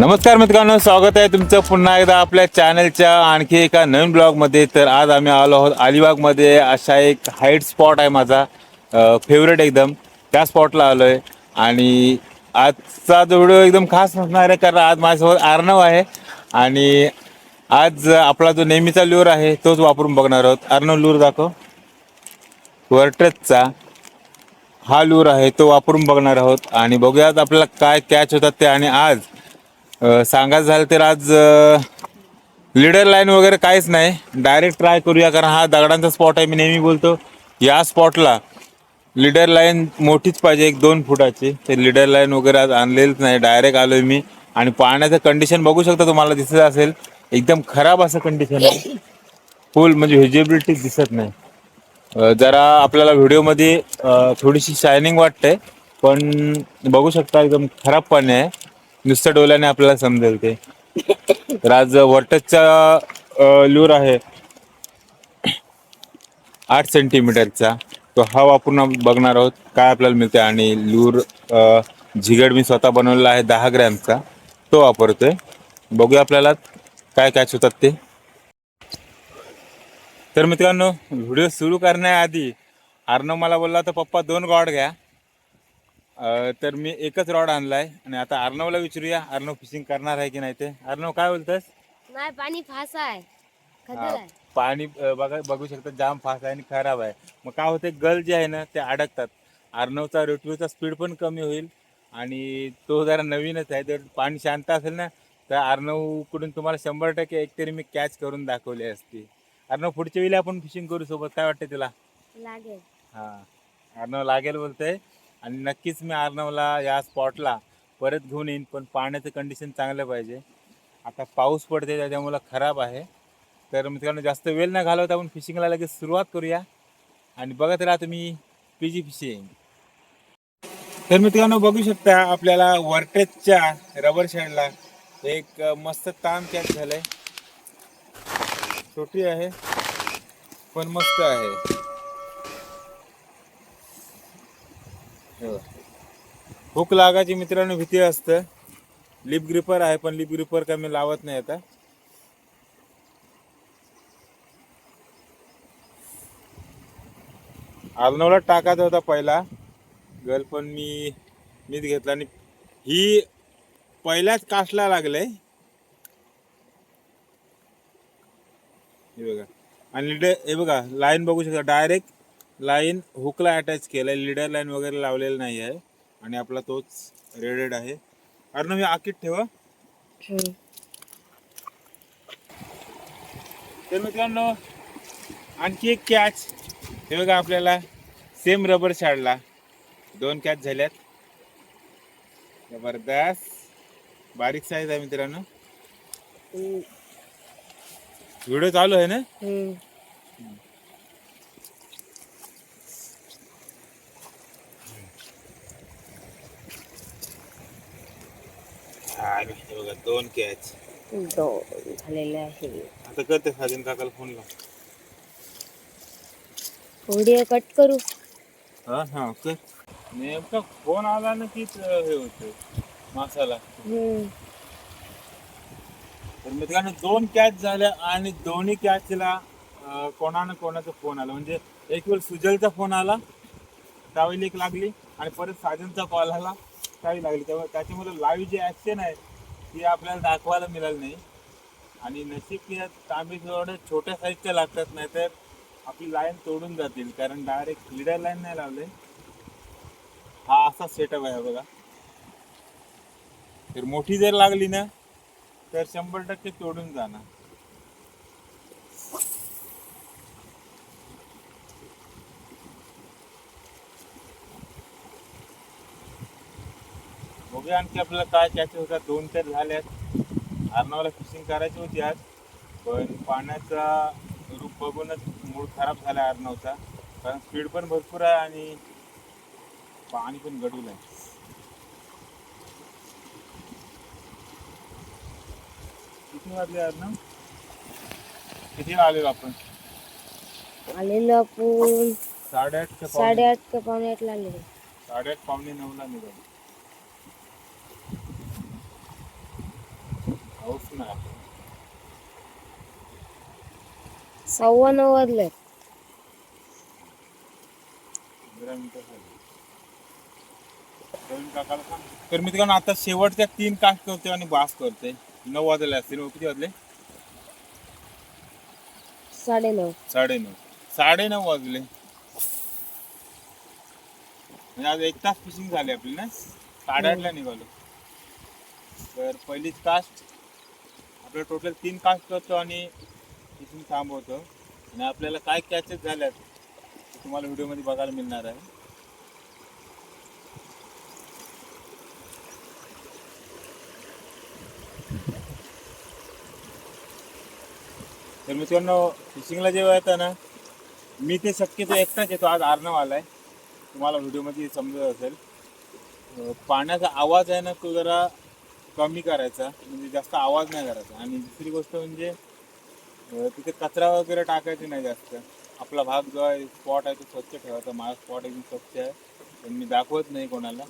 नमस्कार मित्रांनो स्वागत आहे तुमचं पुन्हा एकदा आपल्या चॅनलच्या आणखी एका नवीन ब्लॉगमध्ये तर आज आम्ही आलो आहोत अलिबागमध्ये अशा एक हाईट स्पॉट आहे माझा फेवरेट एकदम. त्या स्पॉटला आलो आहे आणि आजचा जो व्हिडिओ एकदम खास असणार आहे कारण आज माझ्यासोबत अर्णव आहे. आणि आज आपला जो नेहमीचा लूर आहे तोच वापरून बघणार आहोत. अर्नव लूर दाखव. वर्ट्रेसचा हा लूर आहे तो वापरून बघणार आहोत. आणि बघूयात आपल्याला काय कॅच होतात ते. आणि आज सांगायचं झालं तर आज लिडर लाईन वगैरे काहीच नाही. डायरेक्ट ट्राय करूया कारण हा दगडांचा स्पॉट आहे मी नेहमी बोलतो. या स्पॉटला लिडर लाईन मोठीच पाहिजे एक दोन फुटाची. ते लिडर लाईन वगैरे आज आणलेलीच नाही. डायरेक्ट आलोय मी. आणि पाण्याचं कंडिशन बघू शकता तुम्हाला दिसत असेल. एकदम खराब असं कंडिशन आहे. फुल म्हणजे व्हिजिबिलिटी दिसत नाही. जरा आपल्याला व्हिडिओमध्ये थोडीशी शायनिंग वाटते पण बघू शकता एकदम खराब पाणी आहे. नुसतं डोल्याने आपल्याला समजेल ते. तर आज वर्टसचा लूर आहे. आठ सेंटीमीटरचा. तो हा वापरून बघणार आहोत. काय आपल्याला मिळते? आणि लूर झिगड मी स्वतः बनवलेला आहे दहा ग्रॅमचा. तो वापरतोय. बघूया आपल्याला काय कॅच होतात ते. तर मित्रांनो व्हिडिओ सुरू करण्याआधी अर्णव मला बोलला तर पप्पा दोन गॉड घ्या. तर मी एकच रॉड आणलाय आणि आता अर्णवला विचारूया अर्णव फिशिंग करणार आहे की नाही ते. अर्णव काय बोलतस नाही पाणी फास आहे. खतर आहे. पाणी अं, बघा बघू शकता जाम फास्ट आहे आणि खराब आहे. मग काय होते गल जे आहे ना ते अडकतात. अर्णवचा रोटरीचा स्पीड पण कमी होईल आणि तो जरा नवीनच आहे. जर पाणी शांत असेल ना तर अर्णवकडून तुम्हाला शंभर टक्के एकतरी मी कॅच करून दाखवली असती अर्णव पुढच्या वेळी आपण फिशिंग करू सोबत. काय वाटतं तुला? लागेल. हा. अर्णव लागेल बोलतंय. आणि नक्कीच मी आर्नवला या स्पॉटला परत घेऊन येईन पण पाण्याचं कंडिशन चांगलं पाहिजे. आता पाऊस पडते त्याच्यामुळं खराब आहे. तर मित्रांनो जास्त वेळ न घालवता आपण फिशिंगला लगेच सुरुवात करूया. आणि बघत राहा तुम्ही पी जी फिशिंग तर मित्रांनो बघू शकता आपल्याला वर्टेजच्या रबर शेडला एक मस्त ताम कॅच झालंय. छोटी आहे पण मस्त आहे. हुक लागायची मित्रांनो भीती असतं. लिप ग्रिपर आहे पण लिप ग्रिपर काय मी लावत नाही आता. आलनवला टाकायचा होता पहिला. गल पण मी मीच घेतला आणि ही पहिल्याच कासला लागलंय. हे बघा. आणि हे बघा लाईन बघू शकता डायरेक्ट लाईन हुकला अटॅच केलाय लिडर लाईन वगैरे लावलेलं नाही आहे आणि आपला तोच रेडेड आहे. कारण मी आकीट ठेवा. तर मित्रांनो आणखी एक कॅच हे बघा आपल्याला सेम रबर शाडला दोन कॅच झाल्यात. जबरदस्त. बारीक साईज आहे मित्रांनो. व्हिडिओ चालू आहे ना? हा, हे बघा दोन कॅच दोन झालेले आहे. आता करते साजन काकाला फोन लाव. व्हिडिओ कट करू. हा हा कर. नेमका फोन आला ना की हे होतं मासाला. तर मित्रांनो दोन कॅच झाल्या आणि दोन्ही कॅचला कोणानं कोणाचा फोन आला? म्हणजे एक वेळ सुजलचा फोन आला त्यावेळी एक लागली आणि परत साजनचा कॉल आला. त्यावेळी लागली. त्यामुळे त्याच्यामुळे लाईव्ह जी ॲक्शन आहे ती आपल्याला दाखवायला मिळाली नाही. आणि नशीब की या तांबे थोडे छोट्या साईजच्या लागतात नाही तर आपली लाईन तोडून जातील. कारण डायरेक्ट लिडर लाईन नाही लावले हा असा सेटअप आहे बघा. तर मोठी जर लागली ना तर शंभर टक्के तोडून जाणार. बघूया आणखी आपल्याला काय कॅच होतात. दोन तर झाल्यात अर्नावाला फिशिंग करायची होती आज. पण पाण्याचा रूप बघूनच मूड खराब झाला अर्नवचा कारण स्पीड पण भरपूर आहे आणि पाणी पण गडूल आहे. किती वाजले अर्नव किती आलेलो आपण? आलेलो आपण साडेआठ साडेआठ ते पावणे आठला आलेलो. साडेआठ पावणे नऊला निघालो. सव्वा वाजले तर मी मित्रांनो आता शेवटच्या तीन कास करते आणि बास करते. नऊ वाजले असतील. हो, किती वाजले? साडे नऊ साडे नऊ साडे नऊ वाजले. म्हणजे आज एक तास फिशिंग झाली आपली ना? साडेआठला निघालो. तर पहिलीच कास्ट आपलं टोटल तीन कास्ट करतो आणि फिशिंग थांबवतो. आणि आपल्याला काय कॅचेस झाल्यात ते तुम्हाला व्हिडिओमध्ये बघायला मिळणार आहे. तर मित्रांनो फिशिंगला जेव्हा येतं ना मी ते शक्यतो एकटाच येतो. आज आर्नव आहे तुम्हाला व्हिडिओमध्ये समजत असेल. पाण्याचा आवाज आहे ना तो जरा कमी करायचा म्हणजे जास्त आवाज नाही करायचा. आणि दुसरी गोष्ट म्हणजे तिथे कचरा वगैरे टाकायचा नाही जास्त. आपला भाग जो आहे स्पॉट आहे तो स्वच्छ ठेवायचा. माझा स्पॉट एकदम स्वच्छ आहे. पण मी दाखवत नाही कोणाला.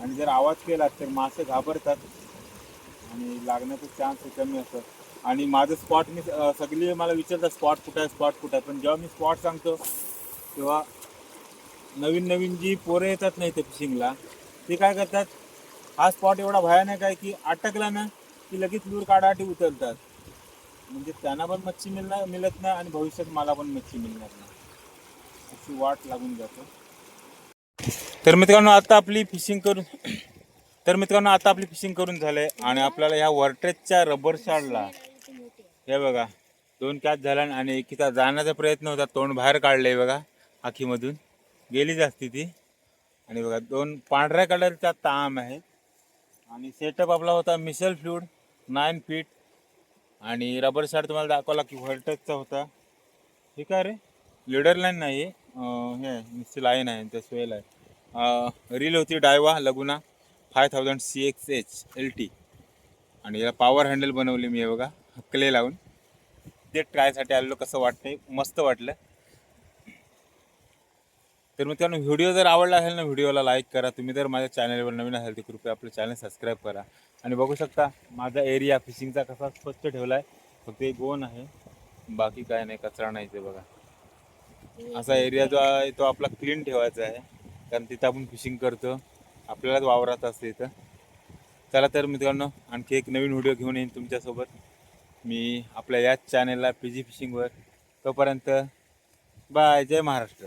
आणि जर आवाज केला तर मासे घाबरतात. आणि लागण्याचे चान्स कमी असतात. आणि माझं स्पॉट मी सगळी मला विचारतात स्पॉट कुठं आहे? स्पॉट कुठं आहे? पण जेव्हा मी स्पॉट सांगतो तेव्हा नवीन नवीन जी पोरं येतात नाही ते फिशिंगला ते काय करतात? हा स्पॉट एवढा भयानक आहे की अटकला ना की लगेच लूर काढाटी उतरतात. म्हणजे त्यांना पण मच्छी मिळणार मिळत नाही आणि भविष्यात मला पण मच्छी मिळणार नाही. अशी वाट लागून जातो. तर मित्रांनो आता आपली फिशिंग करून तर मित्रांनो आता आपली फिशिंग करून झालंय आणि आपल्याला ह्या वर्टेजच्या रबर शाडला हे बघा दोन कॅच झाला आणि एकीचा जाण्याचा प्रयत्न होता तोंड बाहेर काढलंय बघा आखीमधून. गेलीच असती ती. आणि बघा दोन पांढऱ्या कलरचा ताम आहे. आणि सेटअप आपला होता मिसल फ्लूड नाईन फीट आणि रबर शार्ट तुम्हाला दाखवला की व्हर्टेजचा होता. ठीक आहे रे? लिडर लाईन नाही आहे हे नुसती लाईन आहे त्या स्वेल आहे. रील होती Daiwa Laguna five thousand C X H L T आणि याला पॉवर हँडल बनवली मी बघा क्ले लावून. ते ट्रायसाठी आलेलो कसं वाटतंय? मस्त वाटलं. तर मित्रांनो व्हिडिओ जर आवडला असेल ना व्हिडिओला लाईक करा. तुम्ही जर माझ्या चॅनलवर नवीन असाल तर कृपया आपलं चॅनल सबस्क्राईब करा. आणि बघू शकता माझा एरिया फिशिंगचा कसा स्वच्छ ठेवला आहे फक्त एक गोन आहे. बाकी काय नाही कचरा नाही ते बघा. असा एरिया जो आहे तो आपला क्लीन ठेवायचा आहे. कारण तिथं आपण फिशिंग करतो. आपल्यालाच वावरात असते इथं. चला तर मित्रांनो आणखी एक नवीन व्हिडिओ घेऊन येईन तुमच्यासोबत. मी आपल्या याच चॅनलला पी जी फिशिंगवर तोपर्यंत बाय जय महाराष्ट्र.